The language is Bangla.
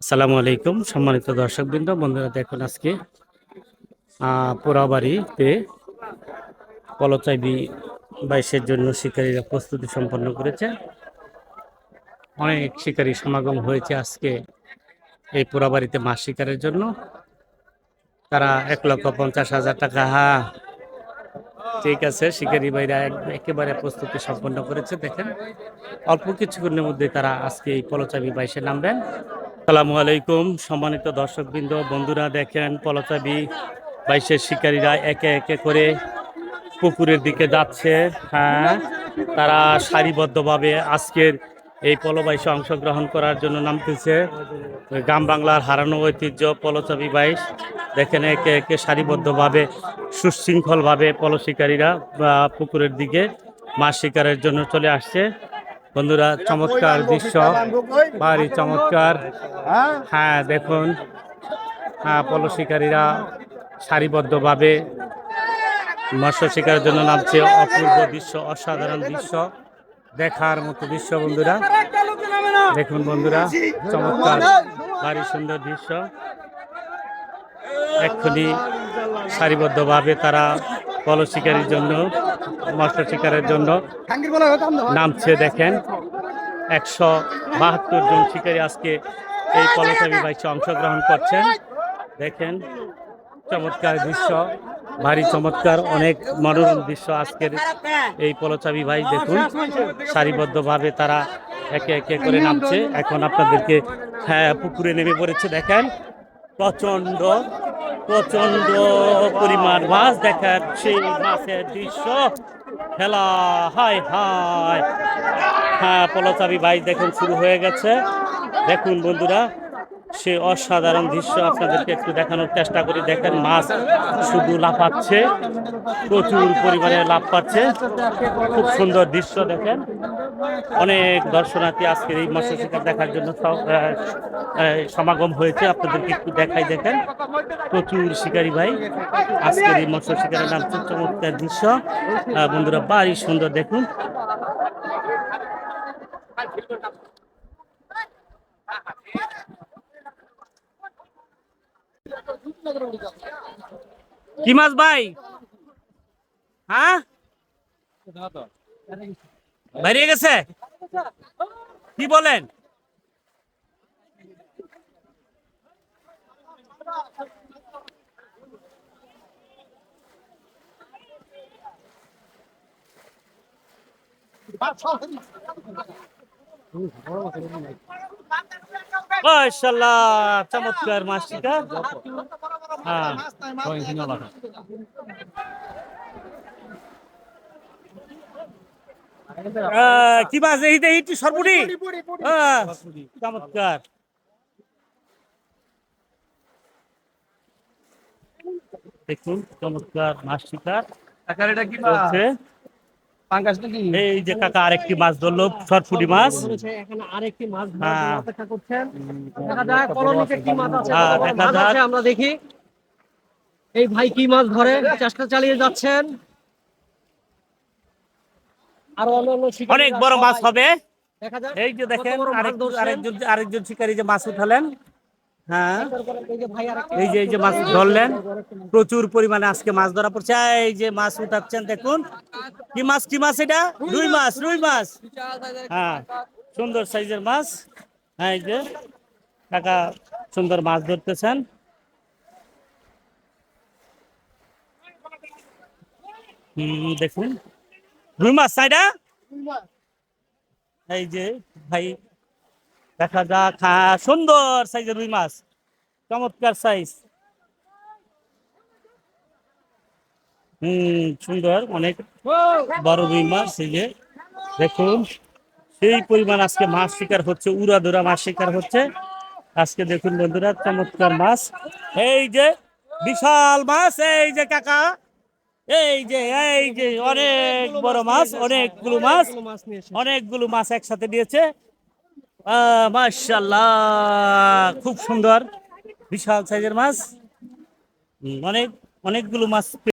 আসসালামু আলাইকুম, সম্মানিত দর্শকবৃন্দ। বন্ধুরা, দেখুন আজকে পোড়াবাড়িতে পলচাইবি বাইশের জন্য শিকারীরা প্রস্তুতি সম্পন্ন করেছে। অনেক শিকারী সমাগম হয়েছে আজকে এই পোড়াবাড়িতে মাছ শিকারের জন্য। তারা এক লক্ষ পঞ্চাশ হাজার টাকা, হা, ঠিক আছে, শিকারী ভাইরা এক- একেবারে প্রস্তুতি সম্পন্ন করেছে। দেখেন, অল্প কিছুক্ষণের মধ্যে তারা আজকে এই পলচাবি বাইশে নামবেন। সালামু আলাইকুম। সম্মানিত দর্শকবৃন্দ, বন্ধুরা দেখেন পলচাবি বাইশের শিকারীরা একে একে করে পুকুরের দিকে যাচ্ছে। হ্যাঁ তারা সারিবদ্ধভাবে আজকের এই পলবাইশে অংশগ্রহণ করার জন্য নামতেছে। গ্রাম বাংলার হারানো ঐতিহ্য পলচাবি বাইশ। দেখেন, একে একে সারিবদ্ধভাবে, সুশৃঙ্খলভাবে পল শিকারীরা পুকুরের দিকে মাছ শিকারের জন্য চলে আসছে। বন্ধুরা চমৎকার দৃশ্য। ভারী চমৎকার। হ্যাঁ? দেখুন। হ্যাঁ পল শিকারীরা সারিবদ্ধভাবে মৎস্য শিকারের জন্য নামছে অপূর্ব দৃশ্য অসাধারণ দৃশ্য। দেখার মতো দৃশ্য বন্ধুরা। দেখুন বন্ধুরা চমৎকার ভারী সুন্দর দৃশ্য। এক্ষুনি সারিবদ্ধভাবে তারা পল শিকারের জন্য মৎস্য শিকারের জন্য নামছে, দেখেন। একশো বাহাত্তর জন শিকারী আজকে এই পলচাবি বাইচে অংশগ্রহণ করছেন। দেখেন, চমৎকার দৃশ্য, ভারী চমৎকার, অনেক মনোরম দৃশ্য আজকের এই পলচাবি ভাই দেখুন, সারিবদ্ধভাবে তারা একে একে করে নামছে। এখন আপনাদেরকে হ্যাঁ পুকুরে নেমে পড়েছে, দেখেন। প্রচণ্ড প্রচণ্ড পরিমাণ মাছ দেখাচ্ছে মাছের দৃশ্য। খেলা হায় হায় হ্যাঁ পলচাবি বাইক দেখুন, শুরু হয়ে গেছে। দেখুন বন্ধুরা সে অসাধারণ দৃশ্য আপনাদেরকে একটু দেখানোর চেষ্টা করি। দেখেন, মাছ শুধু লাফাচ্ছে, প্রচুর পরিমাণে লাভ পাচ্ছে। খুব সুন্দর দৃশ্য, দেখেন। অনেক দর্শনার্থী আজকের এই মৎস্য শিকার দেখার জন্য সমাগম হয়েছে। আপনাদেরকে একটু দেখাই, দেখেন। প্রচুর শিকারী ভাই আজকের এই মৎস্য শিকারের নাম চমৎকার দৃশ্য। বন্ধুরা, বাড়ি সুন্দর, দেখুন। কি মাছ ভাই? হ্যাঁ? বেরিয়ে গেছে? কি বলেন? মাশাআল্লাহ চমৎকার শিকার হ্যাঁ আহ, কি মাছ এই চমৎকার। দেখুন চমৎকার মাছ শিকার। কাকার এটা কি এই যে কাকা আরেকটি মাছ ধরলো সরফুটি মাছ। এখানে আরেকটি মাছ হ্যাঁ। অপেক্ষা করছেন। দেখা যাক কি মাছ। আছে আমরা দেখি। এই ভাই কি মাছ ধরে? চেষ্টা চালিয়ে যাচ্ছেন। আর অনেক বড় মাছ হবে। এই যে দেখেন। আরেকজন আরেকজন শিকারী যে মাছ উঠালেন। হ্যাঁ। এই যে ভাই আরেকটি এই যে এই যে মাছ ধরলেন। প্রচুর পরিমাণে আজকে মাছ ধরা পড়ছে। এই যে মাছ উঠাচ্ছেন দেখুন। কি মাছ কি মাছ এটা? রুই মাছ রুই মাছ। হ্যাঁ সুন্দর সাইজের মাছ। হ্যাঁ এই যে কাকা সুন্দর মাছ ধরতেছেন। দেখুন। রুই মাছ সাইডা এই যে ভাই দেখা যাক। হ্যাঁ সুন্দর সাইজের রুই মাছ। চমৎকার সাইজ। হম সুন্দর অনেক বড় রুই মাছ এই যে। দেখুন সেই পরিমাণ আজকে মাছ শিকার হচ্ছে উড়াদুরা মাছ শিকার হচ্ছে। আজকে দেখুন বন্ধুরা চমৎকার মাছ। এই যে বিশাল মাছ এই যে কাকা। এই যে এই যে, অনেক বড় মাছ, অনেকগুলো মাছ অনেকগুলো মাছ একসাথে দিয়েছে। মাশাল্লাহ খুব সুন্দর, বিশাল সাইজের মাছ। অনেক, অনেকগুলো মাছ